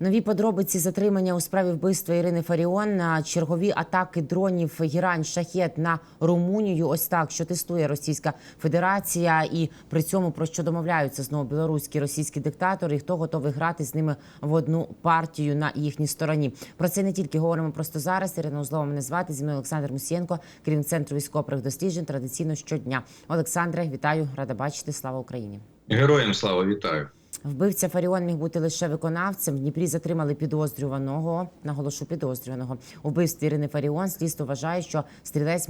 Нові подробиці затримання у справі вбивства Ірини Фаріон на чергові атаки дронів Гірань Шахет на Румунію. Ось так, що тестує Російська Федерація, і при цьому про що домовляються знову білоруські російські диктатори, і хто готовий грати з ними в одну партію на їхній стороні. Про це не тільки говоримо просто зараз. Ірина Узлова мене звати зі мною Олександр Мусієнко, керівник центру військових досліджень. Традиційно щодня. Олександре, вітаю, рада бачити. Слава Україні. Героям слава вітаю. Вбивця Фаріон міг бути лише виконавцем. В Дніпрі затримали підозрюваного. Наголошу підозрюваного у вбивстві Ірини Фаріон. Слідство вважає, що стрілець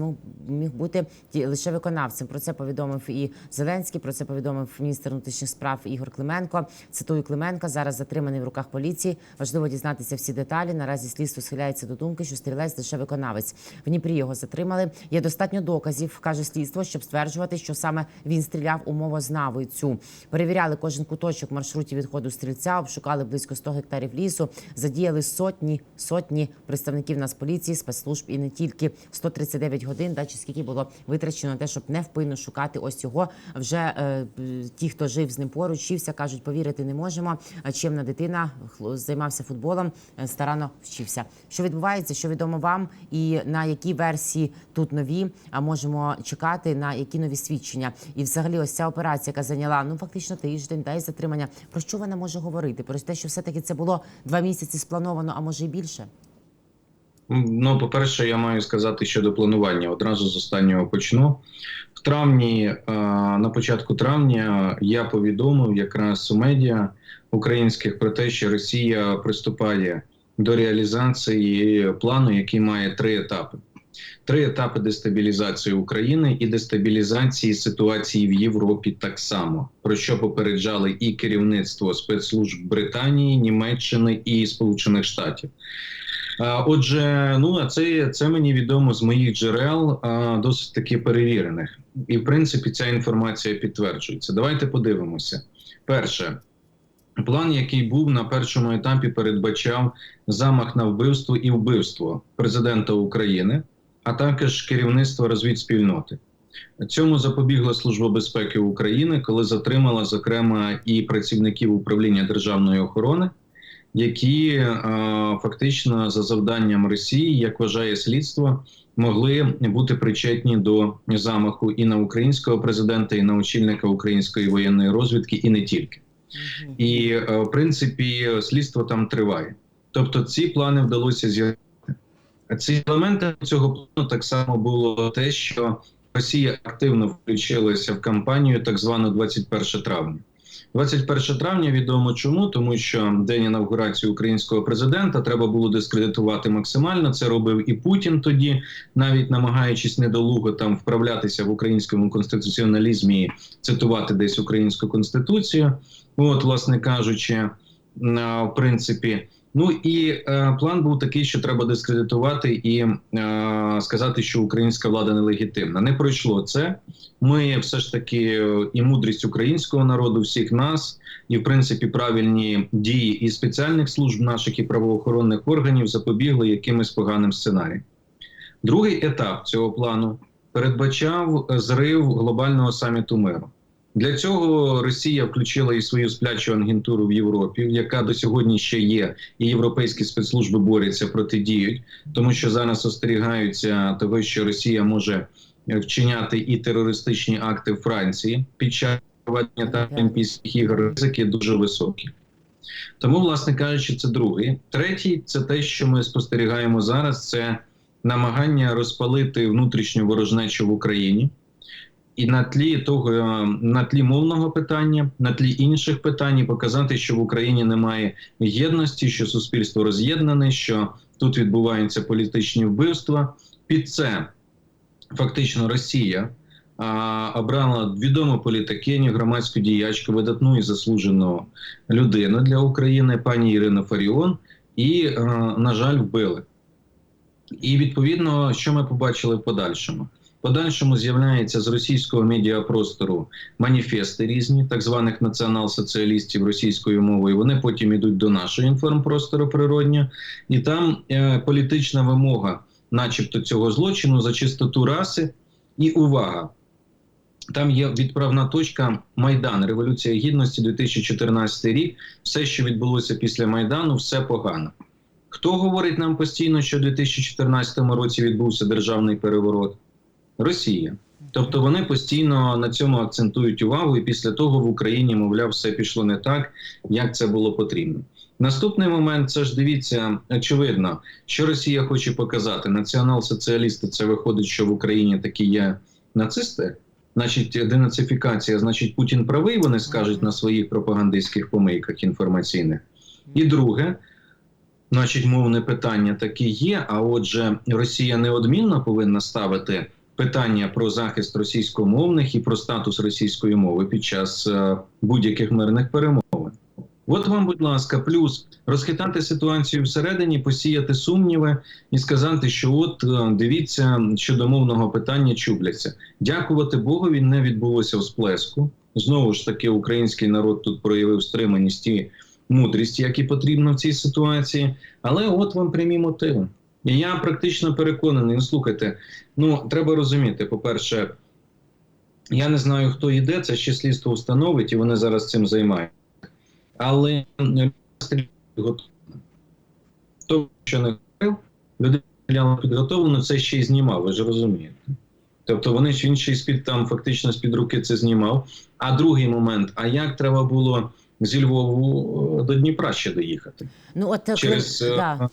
міг бути лише виконавцем. Про це повідомив і Зеленський. Про це повідомив міністр внутрішніх справ Ігор Клименко. Цитую Клименка. Зараз затриманий в руках поліції. Важливо дізнатися всі деталі. Наразі слідство схиляється до думки, що стрілець лише виконавець. В Дніпрі його затримали. Є достатньо доказів, каже слідство, щоб стверджувати, що саме він стріляв у мовознавицю. Перевіряли кожен куточок маршрутів відходу стрільця, обшукали близько 100 гектарів лісу, задіяли сотні сотні представників Нацполіції, спецслужб і не тільки 139 годин, да, чи скільки було витрачено на те, щоб невпинно шукати ось його. Вже е, ті, хто жив з ним поруч, вчився, кажуть, повірити не можемо. А Чимна дитина займався футболом, е, старанно вчився. Що відбувається, що відомо вам, і на які версії тут нові, а можемо чекати на які нові свідчення. І взагалі, ось ця операція, яка зайняла ну фактично тиждень, да, і затримання. Про що вона може говорити? Про те, що все таки це було два місяці сплановано, а може і більше. Ну, по-перше, я маю сказати щодо планування. Одразу з останнього почну. В травні, е, на початку травня, я повідомив якраз у медіа українських про те, що Росія приступає до реалізації плану, який має три етапи. Три етапи дестабілізації України і дестабілізації ситуації в Європі так само, про що попереджали і керівництво спецслужб Британії, Німеччини і Сполучених Штатів. Отже, ну а це, це мені відомо з моїх джерел, досить таки перевірених. І в принципі ця інформація підтверджується. Давайте подивимося. Перше, план, який був на першому етапі, передбачав замах на вбивство і вбивство президента України, а також керівництва розвідспільноти. Цьому запобігла Служба безпеки України, коли затримала зокрема і працівників управління державної охорони які е, фактично за завданням Росії, як вважає слідство, могли бути причетні до замаху і на українського президента, і на очільника української воєнної розвідки, і не тільки. І е, в принципі слідство там триває. Тобто, ці плани вдалося з'явити. Ці елементи цього плану так само було те, що Росія активно включилася в кампанію, так звану 21 травня. 21 травня відомо чому, тому що день інавгурації українського президента треба було дискредитувати максимально. Це робив і Путін тоді, навіть намагаючись недолуго там вправлятися в українському конституціоналізмі, і цитувати десь українську конституцію. От, власне кажучи, в принципі. Ну і е, план був такий, що треба дискредитувати і е, сказати, що українська влада нелегітимна. Не пройшло це. Ми все ж таки е, і мудрість українського народу, всіх нас, і в принципі правильні дії і спеціальних служб наших і правоохоронних органів запобігли якимось поганим сценаріям. Другий етап цього плану передбачав е, зрив глобального саміту миру. Для цього Росія включила і свою сплячу агентуру в Європі, яка до сьогодні ще є, і європейські спецслужби борються протидіють, тому що зараз остерігаються того, що Росія може вчиняти і терористичні акти в Франції під час проведення та Олімпійських ігор. Ризики дуже високі. Тому, власне кажучи, це другий. Третій це те, що ми спостерігаємо зараз. Це намагання розпалити внутрішню ворожнечу в Україні. І на тлі того, е, на тлі мовного питання, на тлі інших питань, показати, що в Україні немає єдності, що суспільство роз'єднане, що тут відбуваються політичні вбивства. Під це фактично Росія а, обрала відому політикиню, громадську діячку, видатну і заслужену людину для України, пані Ірину Фаріон, і, е, на жаль, вбили. І відповідно, що ми побачили в подальшому? Подальшому з'являється з російського медіапростору маніфести різні, так званих націонал-соціалістів російською мовою. Вони потім йдуть до нашого інформпростору природньо, і там е, політична вимога, начебто, цього злочину за чистоту раси. І увага, Там є відправна точка Майдан, Революція Гідності, 2014 рік. Все, що відбулося після Майдану, все погано. Хто говорить нам постійно, що в 2014 році відбувся державний переворот? Росія. Тобто вони постійно на цьому акцентують увагу, і після того в Україні, мовляв, все пішло не так, як це було потрібно. Наступний момент це ж дивіться, очевидно, що Росія хоче показати. Націонал-соціалісти це виходить, що в Україні такі є нацисти. Значить, денацифікація, значить, Путін правий, вони скажуть на своїх пропагандистських помийках інформаційних. І друге, значить, мовне питання таке є. А отже, Росія неодмінно повинна ставити питання про захист російськомовних і про статус російської мови під час е, будь-яких мирних перемовин. От вам, будь ласка, плюс розхитати ситуацію всередині, посіяти сумніви і сказати, що от е, дивіться, щодо мовного питання чубляться. Дякувати Богу, він не відбулося в сплеску. Знову ж таки, український народ тут проявив стриманість і мудрість, як і потрібно в цій ситуації. Але от вам прямі мотиви. І я практично переконаний. Ну, слухайте, ну треба розуміти, по-перше, я не знаю, хто йде, це ще слідство встановить, і вони зараз цим займаються. Але готові. Хто що не говорив, людина підготовлено, це ще й знімав, ви ж розумієте. Тобто вони ж він ще й з-під там фактично з-під руки це знімав. А другий момент: а як треба було зі Львову е, до Дніпра ще доїхати? Ну от е, Через, Клим- е, да.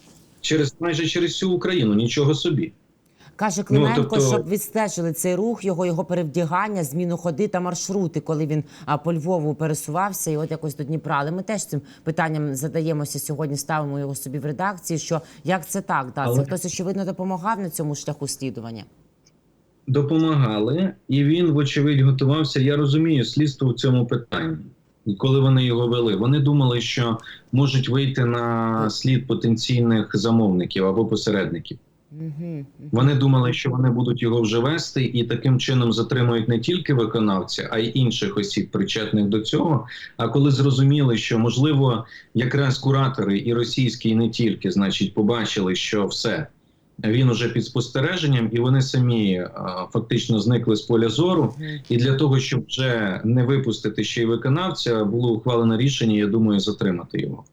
Через майже через всю Україну, нічого собі. Каже Клименко, тобто- щоб відстежили цей рух, його його перевдягання, зміну ходи та маршрути, коли він а, по Львову пересувався, і от якось до Дніпра. Але ми теж цим питанням задаємося сьогодні. Ставимо його собі в редакції. Що як це так? Да, Але- це хтось очевидно допомагав на цьому шляху слідування. допомагали, і він, вочевидь, готувався. Я розумію слідство в цьому питанні. І коли вони його вели, вони думали, що можуть вийти на слід потенційних замовників або посередників. Вони думали, що вони будуть його вже вести, і таким чином затримують не тільки виконавця, а й інших осіб, причетних до цього. А коли зрозуміли, що можливо якраз куратори і російські, і не тільки, значить, побачили, що все. Він уже під спостереженням, і вони самі а, фактично зникли з поля зору. І для того, щоб вже не випустити ще й виконавця, було ухвалено рішення, я думаю, затримати його.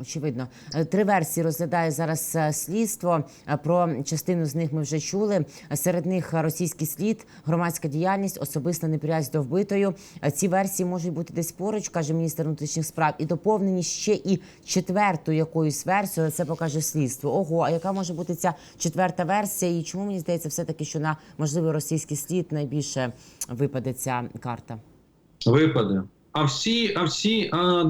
Очевидно, Е, три версії розглядає зараз е, слідство. Е, Про частину з них ми вже чули. Серед них російський слід, громадська діяльність, особиста неприязнь до вбитою. Ці версії можуть бути десь поруч, каже міністр внутрішніх справ, і доповнені ще і четвертою якоюсь версією. Це покаже слідство. Ого, а яка може бути ця четверта версія? І чому мені здається, все таки, що на можливий російський слід найбільше випаде ця карта? Випаде. А всі, а всі, а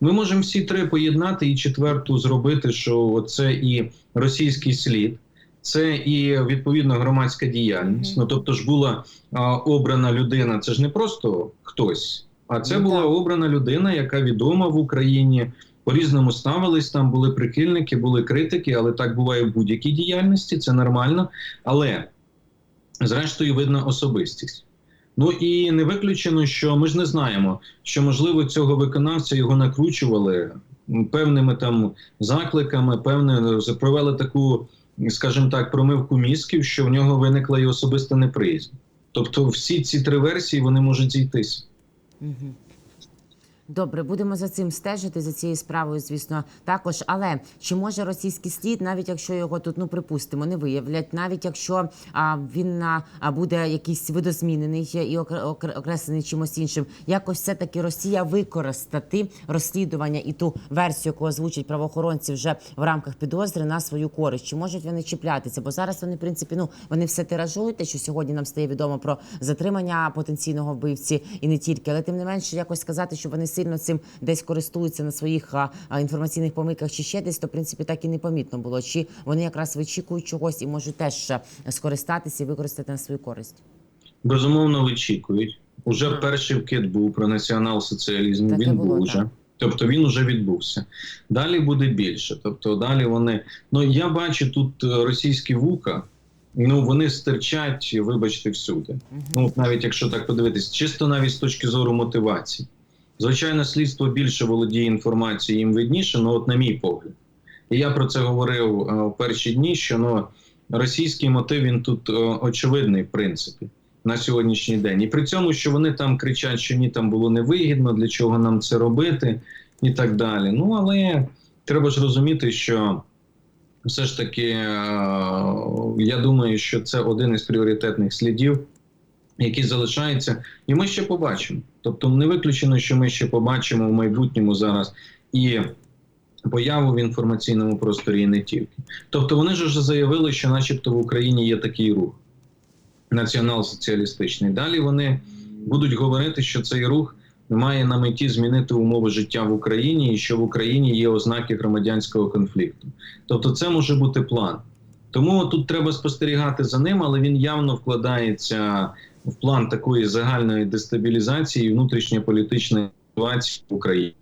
ми можемо всі три поєднати і четверту зробити, що це і російський слід, це і відповідно громадська діяльність. Мгм. Ну тобто ж була а, обрана людина, це ж не просто хтось, а це Ну, була обрана людина, яка відома в Україні. По різному ставились там, були прихильники, були критики, але так буває в будь-якій діяльності, це нормально. Але зрештою видно особистість. Ну і не виключено, що ми ж не знаємо, що можливо цього виконавця його накручували певними там закликами, певне провели таку, скажімо так, промивку мізків, що в нього виникла і особиста неприязнь. Тобто, всі ці три версії вони можуть зійтися. Добре, будемо за цим стежити за цією справою, звісно, також. Але чи може російський слід, навіть якщо його тут ну припустимо, не виявлять, навіть якщо а, він а, буде якийсь видозмінений і окре- окре- окреслений чимось іншим, якось все таки Росія використати розслідування і ту версію, яку озвучать правоохоронці вже в рамках підозри на свою користь. Чи можуть вони чіплятися? Бо зараз вони, в принципі, ну вони все тиражують, те, що сьогодні нам стає відомо про затримання потенційного вбивці і не тільки, але тим не менше, якось сказати, що вони сильно цим десь користуються на своїх а, а, інформаційних помилках чи ще десь, то в принципі так і не помітно було. Чи вони якраз вичікують чогось і можуть теж скористатися і використати на свою користь? Безумовно, вичікують. Уже перший вкид був про націонал-соціалізм. Він було, був уже. Тобто він уже відбувся. Далі буде більше. Тобто, далі вони. Ну я бачу тут е, російські вука. Ну вони стирчать, вибачте, всюди. Ну навіть якщо так подивитись, чисто навіть з точки зору мотивації. Звичайно, слідство більше володіє інформацією, їм видніше, ну от на мій погляд. І я про це говорив е, в перші дні, що ну російський мотив він тут е, очевидний, в принципі. на сьогоднішній день. І при цьому, що вони там кричать, що ні, там було невигідно, для чого нам це робити, і так далі. Ну але треба ж розуміти, що все ж таки, е, я думаю, що це один із пріоритетних слідів, який залишається, і ми ще побачимо. Тобто, не виключено, що ми ще побачимо в майбутньому зараз і появу в інформаційному просторі, і не тільки. Тобто, вони ж заявили, що, начебто, в Україні є такий рух націонал-соціалістичний. Далі вони будуть говорити, що цей рух має на меті змінити умови життя в Україні, і що в Україні є ознаки громадянського конфлікту. Тобто, це може бути план. Тому тут треба спостерігати за ним, але він явно вкладається в план такої загальної дестабілізації внутрішньополітичної ситуації в Україні.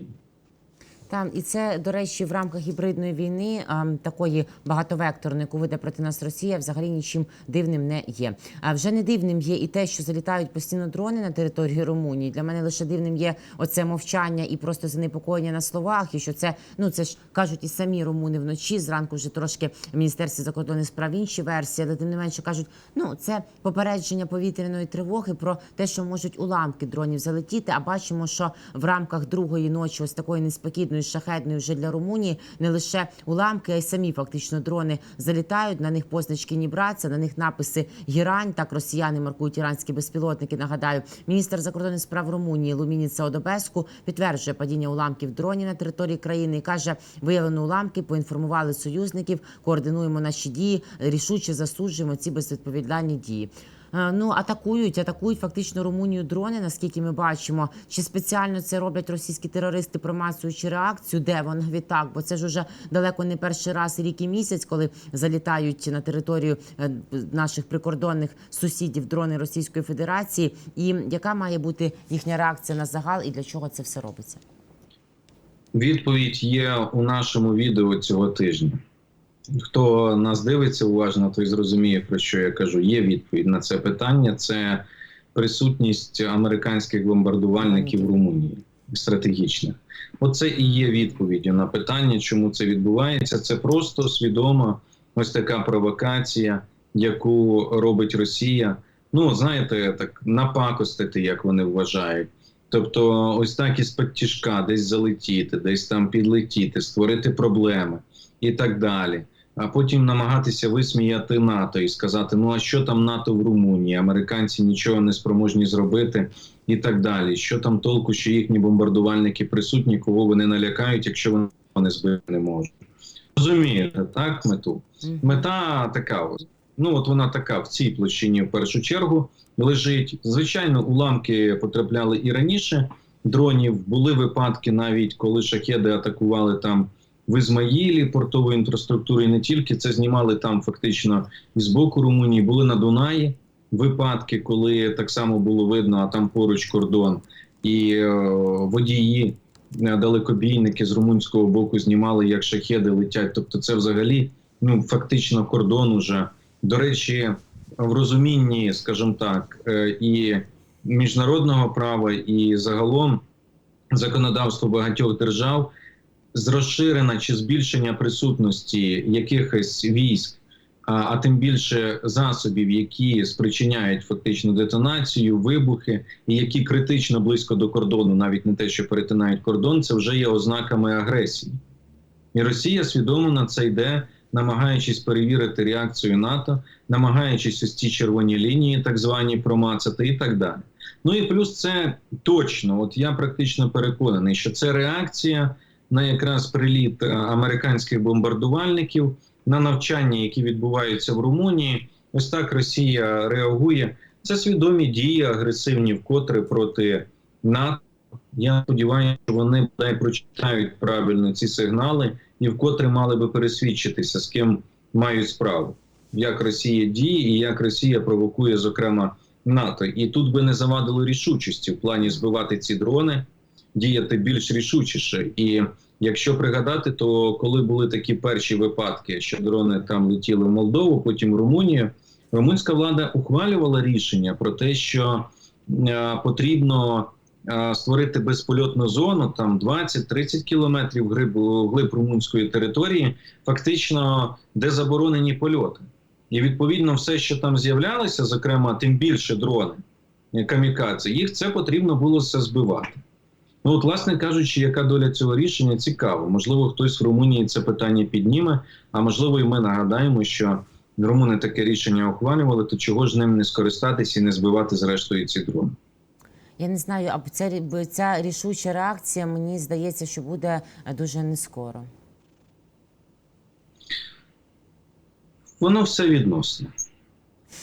Там і це до речі, в рамках гібридної війни а, такої багатовекторної, яку веде проти нас Росія, взагалі нічим дивним не є. А вже не дивним є і те, що залітають постійно дрони на території Румунії. Для мене лише дивним є оце мовчання і просто занепокоєння на словах. І що це ну це ж кажуть і самі румуни вночі. Зранку вже трошки в міністерстві закордонних справ інші версії, але тим не менше кажуть, ну це попередження повітряної тривоги про те, що можуть уламки дронів залетіти. А бачимо, що в рамках другої ночі, ось такої неспокійної шахетної вже для Румунії, не лише уламки, а й самі фактично дрони залітають. На них позначки Нібраця, на них написи Гірань. Так росіяни маркують іранські безпілотники. Нагадаю, міністр закордонних справ Румунії Лумініца Одобеску підтверджує падіння уламків дронів на території країни і каже, виявлено уламки, поінформували союзників, координуємо наші дії, рішуче засуджуємо ці безвідповідальні дії. Е, Ну, атакують, атакують фактично Румунію дрони, наскільки ми бачимо. Чи спеціально це роблять російські терористи, промацуючи реакцію, де вона відтак? Бо це ж уже далеко не перший раз рік і місяць, коли залітають на територію е, наших прикордонних сусідів дрони Російської Федерації. І яка має бути їхня реакція на загал і для чого це все робиться? Відповідь є у нашому відео цього тижня. Хто нас дивиться уважно, той зрозуміє, про що я кажу. Є відповідь на це питання. Це присутність американських бомбардувальників в Румунії стратегічних. Оце і є відповіддю на питання, чому це відбувається. Це просто свідома ось така провокація, яку робить Росія. Ну, знаєте, так напакостити, як вони вважають. Тобто, ось так із підтяжка десь залетіти, десь там підлетіти, створити проблеми і так далі. А потім намагатися висміяти НАТО і сказати: ну а що там НАТО в Румунії? Американці нічого не спроможні зробити, і так далі. Що там толку, що їхні бомбардувальники присутні, кого вони налякають, якщо вони збити не можуть? Розумієте, так мету? Мета така ось. Ну от вона така в цій площині в першу чергу лежить. Звичайно, уламки потрапляли і раніше дронів. Були випадки, навіть коли шахеди атакували там в Ізмаїлі портову інфраструктуру, і не тільки це знімали там фактично і з боку Румунії. Були на Дунаї випадки, коли так само було видно, а там поруч кордон, і е, водії. е, Далекобійники з румунського боку знімали, як шахеди летять. Тобто, це взагалі ну фактично кордон уже. До речі, в розумінні, скажімо так, е, і міжнародного права, і загалом законодавство багатьох держав з розширена чи збільшення присутності якихось військ, а, а тим більше засобів, які спричиняють фактично детонацію, вибухи, і які критично близько до кордону, навіть не те, що перетинають кордон, це вже є ознаками агресії. І Росія свідомо на це йде, намагаючись перевірити реакцію НАТО, намагаючись ось ці червоні лінії, так звані промацати, і так далі. Ну і плюс це точно, от я практично переконаний, що це реакція на якраз приліт е, американських бомбардувальників на навчання, які відбуваються в Румунії. Ось так Росія реагує. Це свідомі дії агресивні, вкотре проти НАТО. Я сподіваюся, що вони бодай прочитають правильно ці сигнали і вкотре мали би пересвідчитися, з ким мають справу, як Росія діє і як Росія провокує, зокрема, НАТО. І тут би не завадило рішучості в плані збивати ці дрони, діяти більш рішучіше. І якщо пригадати, то коли були такі перші випадки, що дрони там летіли в Молдову, потім в Румунію, румунська влада ухвалювала рішення про те, що е, потрібно е, створити безпольотну зону, там 20-30 кілометрів глиб, глиб румунської території, фактично де заборонені польоти. І відповідно, все, що там з'являлося, зокрема, тим більше дрони е, камікадзе, їх це потрібно було все збивати. Ну, от, власне кажучи, яка доля цього рішення цікаво. Можливо, хтось в Румунії це питання підніме, а можливо, і ми нагадаємо, що румуни таке рішення ухвалювали, то чого ж ним не скористатися і не збивати зрештою ці дрони? Я не знаю, а ця, ця рішуча реакція, мені здається, що буде е, дуже не скоро. Воно все відносно.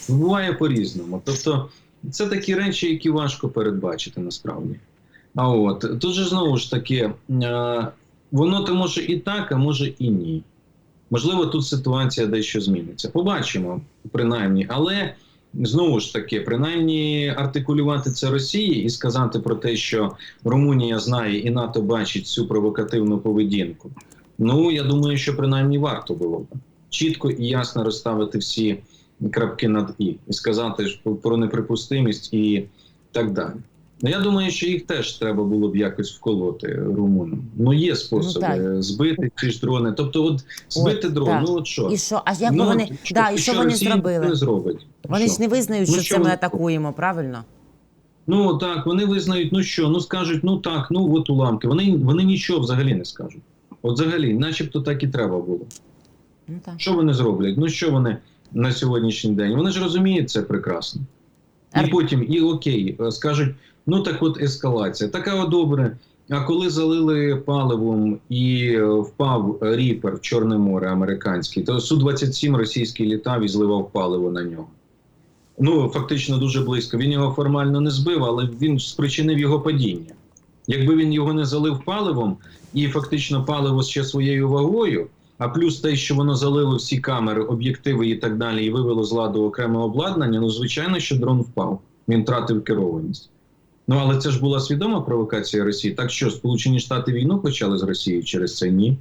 Буває по-різному. Тобто, це такі речі, які важко передбачити насправді. А от тут же знову ж таки, е, воно то може і так, а може і ні. Можливо, тут ситуація дещо зміниться. Побачимо, принаймні. Але знову ж таки, принаймні артикулювати це Росії і сказати про те, що Румунія знає і НАТО бачить цю провокативну поведінку. Ну, я думаю, що принаймні варто було б чітко і ясно розставити всі крапки над і і сказати про неприпустимість і так далі. Ну, я думаю, що їх теж треба було б якось вколоти румунам. Ну, є способи так. збити ці ж дрони. Тобто, от збити От, дрон, так. ну от що? І що? А як ну, вони, що, да, і що вони зробили? Не зробить. Вони Що? ж не визнають, Ну, що що це ми атакуємо, правильно? Ну так, вони визнають, ну що, ну скажуть, ну так, ну от уламки. Вони, вони нічого взагалі не скажуть. От взагалі, начебто так і треба було. Ну так. Що вони зроблять? Ну що вони на сьогоднішній день? Вони ж розуміють це прекрасно. І Ар- потім, і окей, скажуть: ну так от ескалація. Така добре. А коли залили паливом і е, впав ріпер в Чорне море американський, то Су-27 російський літав і зливав паливо на нього. Ну, фактично дуже близько. Він його формально не збив, але він спричинив його падіння. Якби він його не залив паливом, і фактично паливо ще своєю вагою, а плюс те, що воно залило всі камери, об'єктиви і так далі, і вивело з ладу окреме обладнання, ну звичайно, що дрон впав. Він втратив керованість. Ну але це ж була свідома провокація Росії. Так що Сполучені Штати війну почали з Росією через це? Ні.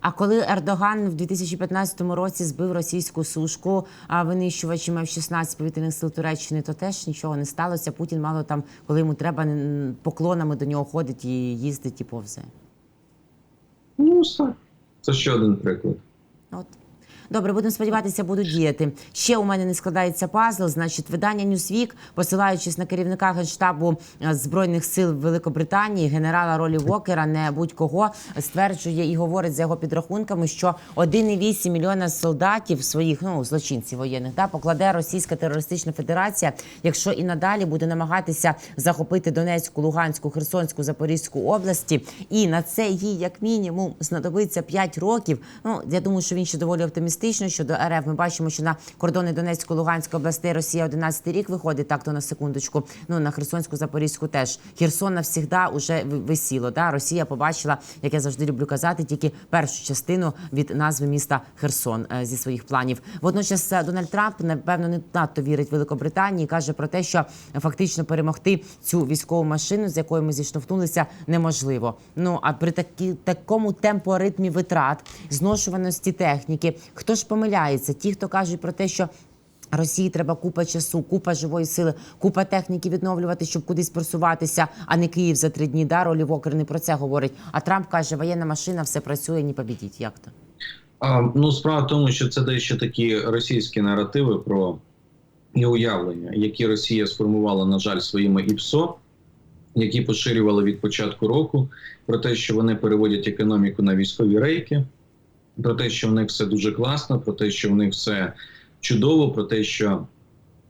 А коли Ердоган в 2015 році збив російську сушку а винищувачами F-16 повітряних сил Туреччини, то теж нічого не сталося. Путін мало там, коли йому треба, поклонами до нього ходить і їздить і повзе. Ну так. Це ще один приклад. От. Добре, будемо сподіватися, будуть діяти. Ще у мене не складається пазл. Значить, видання Newsweek, посилаючись на керівника генштабу е, збройних сил Великобританії, генерала Ролі Вокера, не будь-кого стверджує і говорить за його підрахунками, що 1,8 мільйона солдатів своїх ну злочинців воєнних да покладе Російська терористична федерація, якщо і надалі буде намагатися захопити Донецьку, Луганську, Херсонську, Запорізьку області, і на це їй як мінімум знадобиться 5 років. Ну я думаю, що він ще доволі оптимістично щодо РФ. Ми бачимо, що на кордони Донецької Луганської областей Росія 11 рік виходить. Так то на секундочку. Ну на Херсонську, Запорізьку теж Херсон навсігда уже висіло. Да, Росія побачила, як я завжди люблю казати, тільки першу частину від назви міста Херсон е, зі своїх планів. Водночас е, Дональд Трамп напевно не надто вірить Великобританії. каже про те, що фактично перемогти цю військову машину, з якою ми зіштовхнулися, неможливо. Ну а при такі такому темпоритмі витрат, зношуваності техніки, хто ж помиляється? Ті, хто кажуть про те, що Росії треба купа часу, купа живої сили, купа техніки відновлювати, щоб кудись просуватися, а не Київ за три дні. Да, Ролі Вокер не про це говорить. А Трамп каже, воєнна машина, все працює, не побідіть. Як то? А, ну, справа в тому, що це дещо такі російські наративи про і уявлення, які Росія сформувала, на жаль, своїми ІПСО, які поширювали від початку року, про те, що вони переводять економіку на військові рейки, про те, що в них все дуже класно, про те, що в них все чудово, про те, що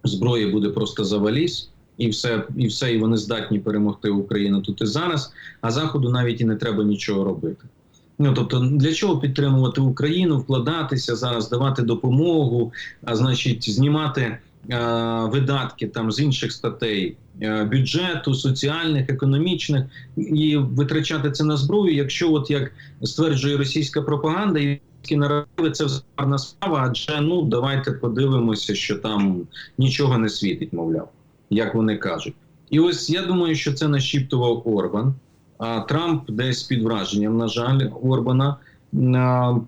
зброї буде просто завалість, І все, і все, і вони здатні перемогти Україну тут і зараз. А заходу навіть і не треба нічого робити. Ну тобто, для чого підтримувати Україну, вкладатися зараз, давати допомогу, а значить, знімати видатки там з інших статей е, бюджету, соціальних, економічних і витрачати це на зброю, якщо, от як стверджує російська пропаганда, і наративи це гарна справа, адже ну давайте подивимося, що там нічого не світить, мовляв, як вони кажуть. І ось я думаю, що це нашіптував Орбан. А Трамп десь під враженням, на жаль, Орбана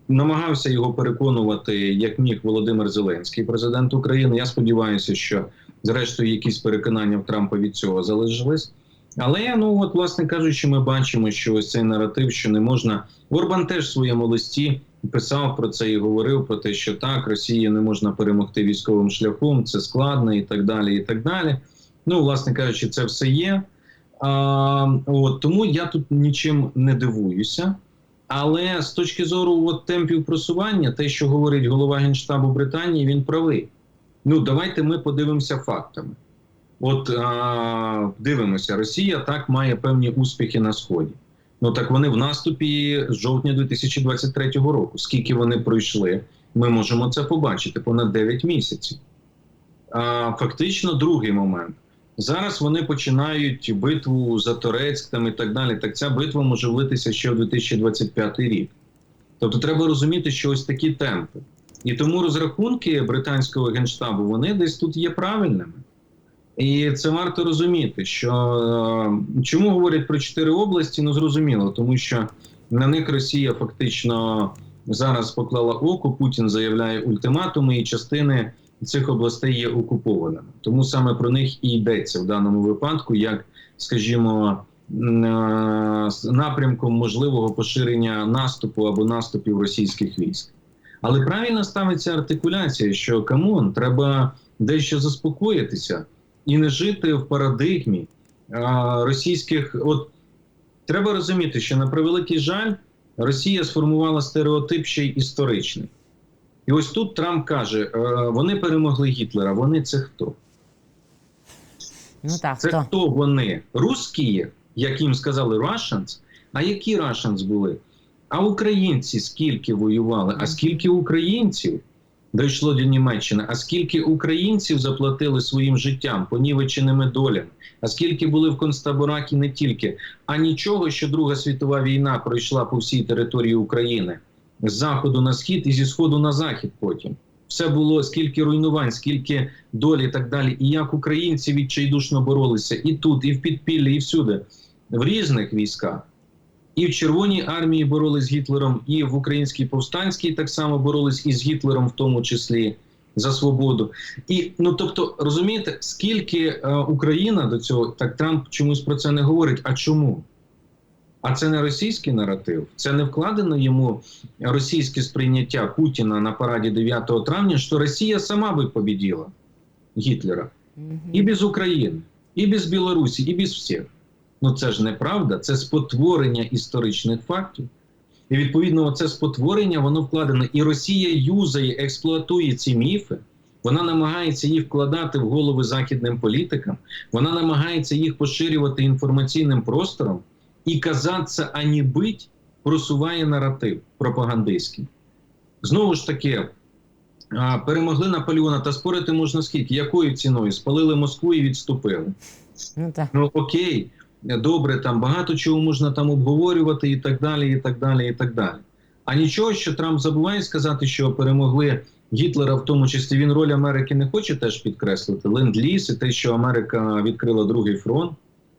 намагався його переконувати, як міг Володимир Зеленський, президент України. Я сподіваюся, що зрештою якісь переконання в Трампа від цього залишились. Але ну от, власне кажучи, ми бачимо, що ось цей наратив, що не можна. Орбан теж в своєму листі писав про це і говорив про те, що так, Росії не можна перемогти військовим шляхом, це складно і так далі. і так далі. Ну, власне кажучи, це все є. А, от, тому я тут нічим не дивуюся. Але з точки зору от, темпів просування, те, що говорить голова Генштабу Британії, він правий. Ну, давайте ми подивимося фактами. От а, дивимося, Росія так має певні успіхи на сході. Ну так вони в наступі з жовтня 2023 року. Скільки вони пройшли, ми можемо це побачити понад 9 місяців. А, фактично, другий момент. Зараз вони починають битву за Торецьк там і так далі. Так ця битва може влитися ще в 2025 рік. Тобто треба розуміти, що ось такі темпи. І тому розрахунки британського генштабу вони десь тут є правильними. І це варто розуміти, що е, чому говорять про чотири області, ну зрозуміло, тому що на них Росія фактично зараз поклала око. Путін заявляє ультиматуми, і частини цих областей є окупованими. Тому саме про них і йдеться в даному випадку, як, скажімо, е, напрямком можливого поширення наступу або наступів російських військ. Але правильно ставиться артикуляція, що камон, треба дещо заспокоїтися і не жити в парадигмі а, російських. От треба розуміти, що на превеликий жаль, Росія сформувала стереотип ще й історичний. І ось тут Трамп каже: е, вони перемогли Гітлера. Вони це хто? Ну так, Це хто? хто вони? Русські, як їм сказали, Russians? А які Russians були? А українці скільки воювали? А скільки українців дійшло до Німеччини? А скільки українців заплатили своїм життям, понівеченими долями? А скільки були в концтаборах і не тільки? А нічого, що Друга світова війна пройшла по всій території України з заходу на схід і зі сходу на захід потім. Все було скільки руйнувань, скільки долі і так далі. І як українці відчайдушно боролися і тут, і в підпіллі, і всюди, в різних військах. І в Червоній армії боролись з Гітлером, і в українській повстанській так само боролись із Гітлером, в тому числі за свободу. І ну тобто, розумієте, скільки е, Україна до цього так Трамп чомусь про це не говорить. А чому? А це не російський наратив, це не вкладено йому російське сприйняття Путіна на параді 9 травня, що Росія сама би побіділа Гітлера і без України, і без Білорусі, і без всіх. Ну це ж неправда, це спотворення історичних фактів. І відповідно, це спотворення воно вкладено. І Росія юзає, експлуатує ці міфи. Вона намагається їх вкладати в голови західним політикам. Вона намагається їх поширювати інформаційним простором і казатися, а не бить, просуває наратив пропагандистський. Знову ж таки, перемогли Наполеона та спорити можна скільки? Якою ціною? Спалили Москву і відступили. Ну так. Ну окей, добре, там багато чого можна там обговорювати, і так далі, і так далі, і так далі. А нічого, що Трамп забуває сказати, що перемогли Гітлера, в тому числі він роль Америки не хоче теж підкреслити. Ленд-ліз і те, що Америка відкрила другий фронт,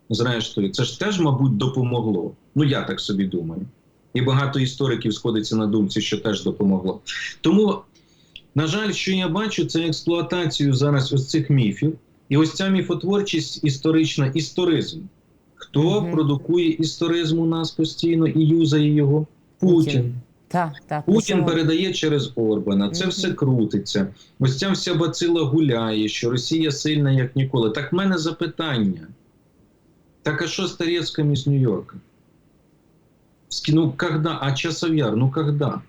зрештою, це ж теж, мабуть, допомогло. Ну я так собі думаю. І багато істориків сходиться на думці, що теж допомогло. Тому, на жаль, що я бачу, це експлуатацію зараз ось цих міфів. І ось ця міфотворчість історична, історизм. Хто Мгм. продукує історизм у нас постійно і юзає його? Путін. Так, так. Путін причому- передає через Орбана. Це Мгм. все крутиться. Ось ця вся бацила гуляє, що Росія сильна як ніколи. Так в мене запитання. Так а що з Тарецьким з Нью-Йорка? Ну, когда? А Часовьяр. Ну, когда?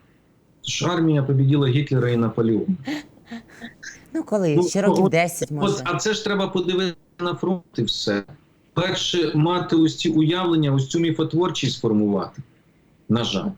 Ж армія победила Гітлера і Наполеона. Ну коли? Ну, Ще років от- 10 може. От, а це ж треба подивитися на фронт і все. Перше, мати ось ці уявлення, ось цю міфотворчість формувати. На жаль.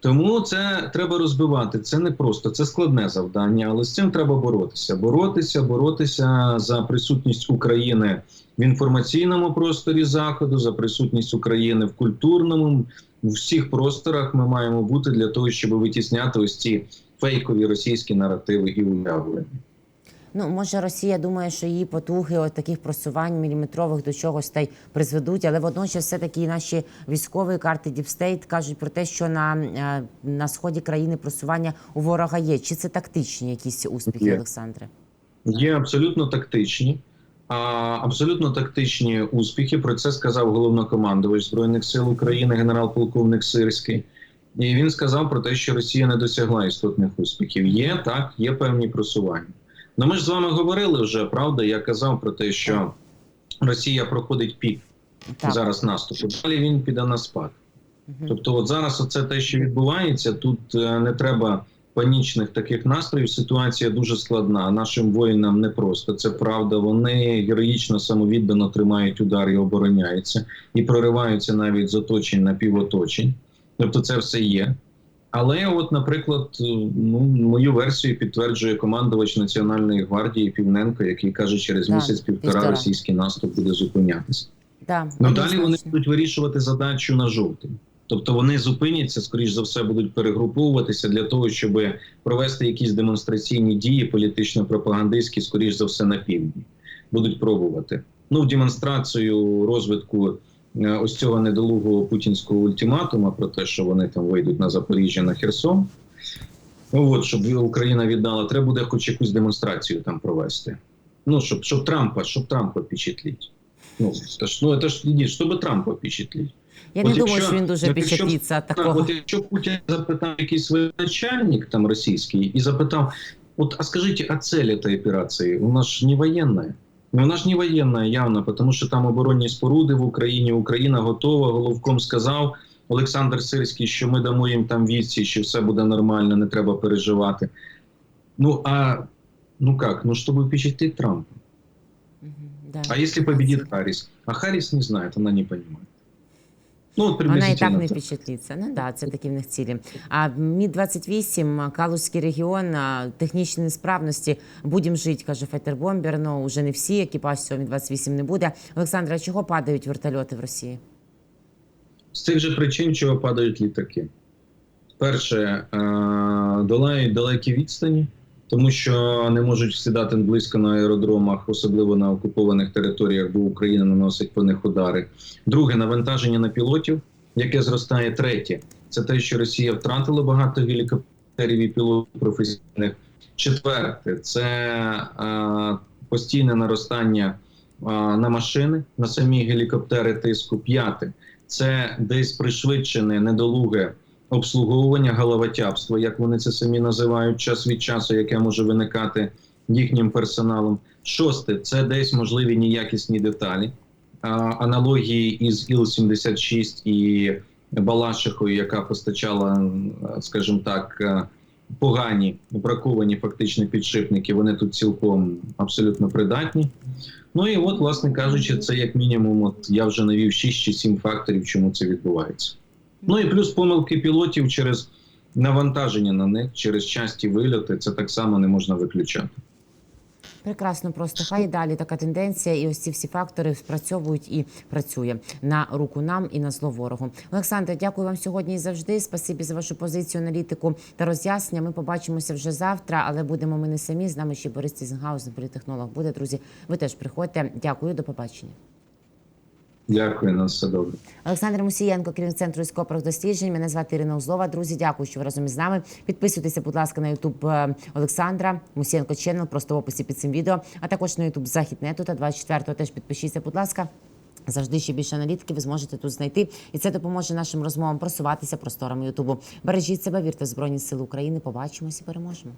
Тому це треба розбивати. Це не просто, це складне завдання, але з цим треба боротися. Боротися, боротися за присутність України в інформаційному просторі Заходу, за присутність України в культурному, в всіх просторах ми маємо бути для того, щоб витісняти ось ці фейкові російські наративи і уявлення. Ну, може, Росія думає, що її потуги от таких просувань міліметрових до чогось та й призведуть, але водночас все-таки наші військові карти Діпстейт кажуть про те, що на, е, на сході країни просування у ворога є. Чи це тактичні якісь успіхи, Є. Олександре? Є абсолютно тактичні, а, абсолютно тактичні успіхи. Про це сказав головнокомандувач збройних сил України, генерал-полковник Сирський. І він сказав про те, що Росія не досягла істотних успіхів. Є так, є певні просування. Ну ми ж з вами говорили вже, правда? Я казав про те, що Росія проходить пік Так. зараз наступу. Далі він піде на спад. Мгм. Тобто, от зараз оце те, що відбувається, тут е, не треба панічних таких настроїв. Ситуація дуже складна. Нашим воїнам непросто. Це правда. Вони героїчно самовіддано тримають удар і обороняються, і прориваються навіть з оточень на півоточень. Тобто, це все є. Але, от, наприклад, е, ну мою версію підтверджує командувач Національної гвардії Півненко, який каже, через Так, місяць-півтора півтора. російський наступ буде зупинятися. Да, Ну далі вони будуть вирішувати задачу на жовтень. Тобто вони зупиняться, скоріш за все, будуть перегруповуватися для того, щоб провести якісь демонстраційні дії, політично-пропагандистські, скоріш за все, на півдні. Будуть пробувати. Ну, в демонстрацію розвитку ось цього недолугого путінського ультиматума про те, що вони там вийдуть на Запоріжжя на Херсон. Ну от, щоб Україна віддала, треба буде хоч якусь демонстрацію там провести. Ну, щоб, щоб Трампа, щоб Трампа впечатліть. Ну, это ж, ну, это ж, ні, щоб Трампа впечатліть. Я От не думаю, якщо- що він дуже от якщо- впечатлиться від Так, такого. от якщо Путін запитав якийсь воєначальник там російський і запитав: от, а скажіть, а цель этой операції? У нас ж не воєнна. Ну, вона ж не воєнна явно, тому що там оборонні споруди в Україні, Україна готова. Головком сказав Олександр Сирський, що ми дамо їм там віці, що все буде нормально, не треба переживати. Ну а ну як? Ну щоб впечатлить Трампа. Мгм, да. А якщо победит Харрис? А Харрис не знає, вона не понимает. Ну, Вона і так не так. впечатлиться. Ну да, це такі в них цілі. А Мі 28 Калузький регіон, технічні несправності. Будем жити, каже Файтербомбер. Ну вже не всі. Екіпаж цього Мі 28 не буде. Олександра, чого падають вертольоти в Росії? З цих же причин, чого падають літаки. Перше, долають далекі відстані, тому що не можуть сідати близько на аеродромах, особливо на окупованих територіях, бо Україна наносить по них удари. Друге, навантаження на пілотів, яке зростає. Третє, це те, що Росія втратила багато гелікоптерів і пілотів професійних. Четверте, це е, постійне наростання е, на машини, на самі гелікоптери тиску. П'яте, це десь пришвидшене недолуге обслуговування головотяпство, як вони це самі називають, час від часу, яке може виникати їхнім персоналом. Шосте це десь можливі неякісні деталі, аналогії із Іл-76 і Балашихою, яка постачала, скажімо так, е, погані браковані фактично підшипники. Вони тут цілком абсолютно придатні. Ну і от, власне кажучи, це як мінімум, от я вже навів 6 чи 7 факторів, чому це відбувається. Ну і плюс помилки пілотів через навантаження на них, через часті вильоти, це так само не можна виключати. Прекрасно, просто хай і далі така тенденція, і ось ці всі фактори спрацьовують і працює на руку нам і на зло ворогу. Олександре, дякую вам сьогодні і завжди. Спасибі за вашу позицію, аналітику та роз'яснення. Ми побачимося вже завтра, але будемо ми не самі. З нами ще Борис Тізенгаузен, політехнолог. Буде друзі. Ви теж приходьте. Дякую, до побачення. Дякую, на все добре. Олександр Мусієнко, керівник центру іскопрових досліджень. Мене звати Ірина Узлова. Друзі, дякую, що ви разом із нами. Підписуйтеся, будь ласка, на Ютуб Олександра Мусієнко Ченнел, просто в описі під цим відео, а також на Ютуб Західнету та 24-го теж підпишіться, будь ласка. Завжди ще більше аналітики ви зможете тут знайти, і це допоможе нашим розмовам просуватися просторами Ютубу. Бережіть себе, вірте в Збройні Сили України. Побачимось і переможемо.